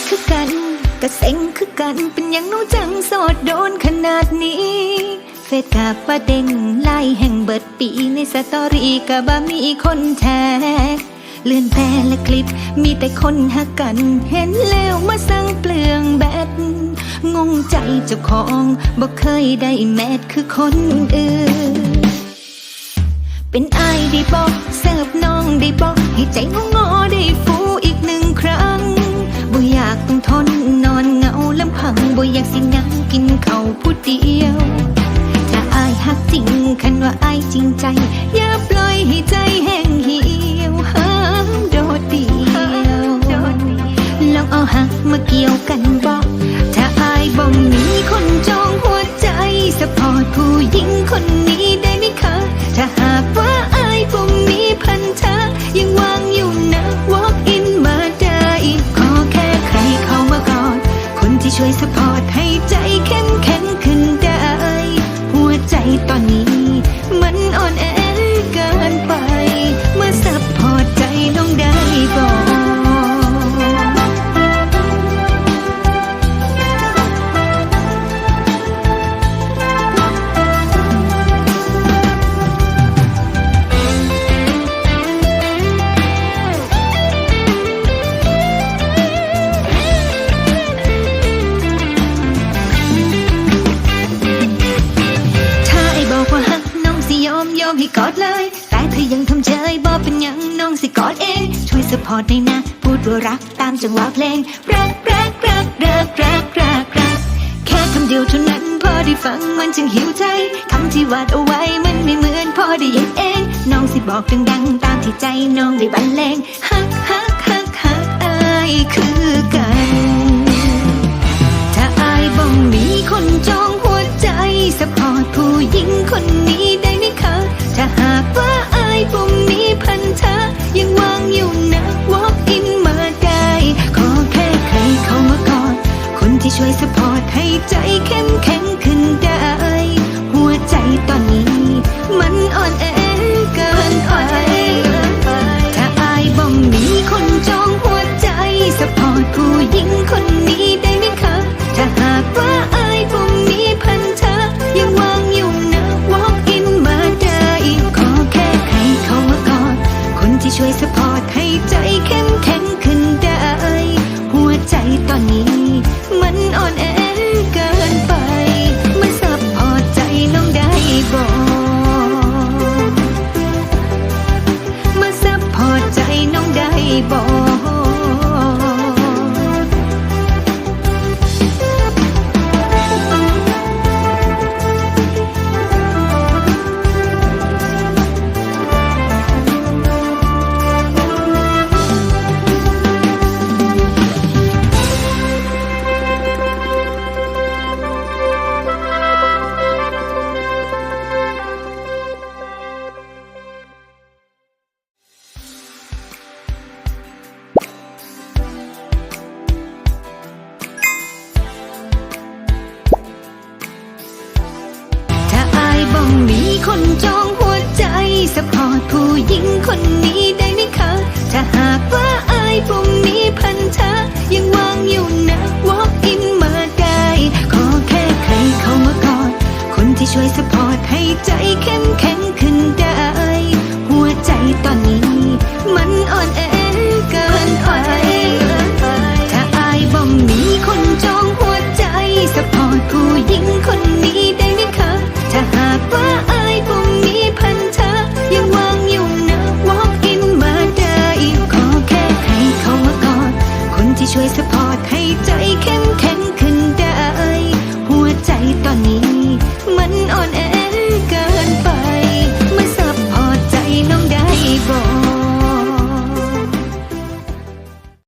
ก็เบื่อคือกันก็เซ็งคือกันเป็นหยังนู้จังโสดโดนขนาดนี้ เฟซกาประเด็นไล่แห่งเบิดปีในสตอรี่ก็บ่มีคนแชร์เลื่อนแพร่และคลิปมีแต่คนหักกัน เห็นแล้วมาสั่งเปลืองแบตงงใจเจ้าของบ่เคยได้แมทคือคนอื่น เป็นไอด้บอกเสิร์ฟ จริงใจ อย่าปล่อยให้ใจแห้งเหี่ยวห้ามโดดเดียวลองเอาหักมาเกี่ยว ช่วยสปอร์ตในนะ พูดว่ารักตามจังหวะเพลง รักรักรักรักรักรักรักแค่คำเดียวเท่านั้นพอได้ฟังมันจึงหิวใจคำที่วาดเอาไว้มันไม่เหมือนพอได้ยินเอง น้องสิบอกดังๆ ตามที่ใจน้องได้บรรเลงฮัก ไสปอร์ตผู้หญิงคนนี้ได้ไหมคะ ถ้าหากว่าอายบ่มีพันธะยังวางอยู่นะ walk in มาได้ ขอแค่ใครเข้ามากอด คนที่ช่วยสปอร์ตให้ใจเข้มแข็ง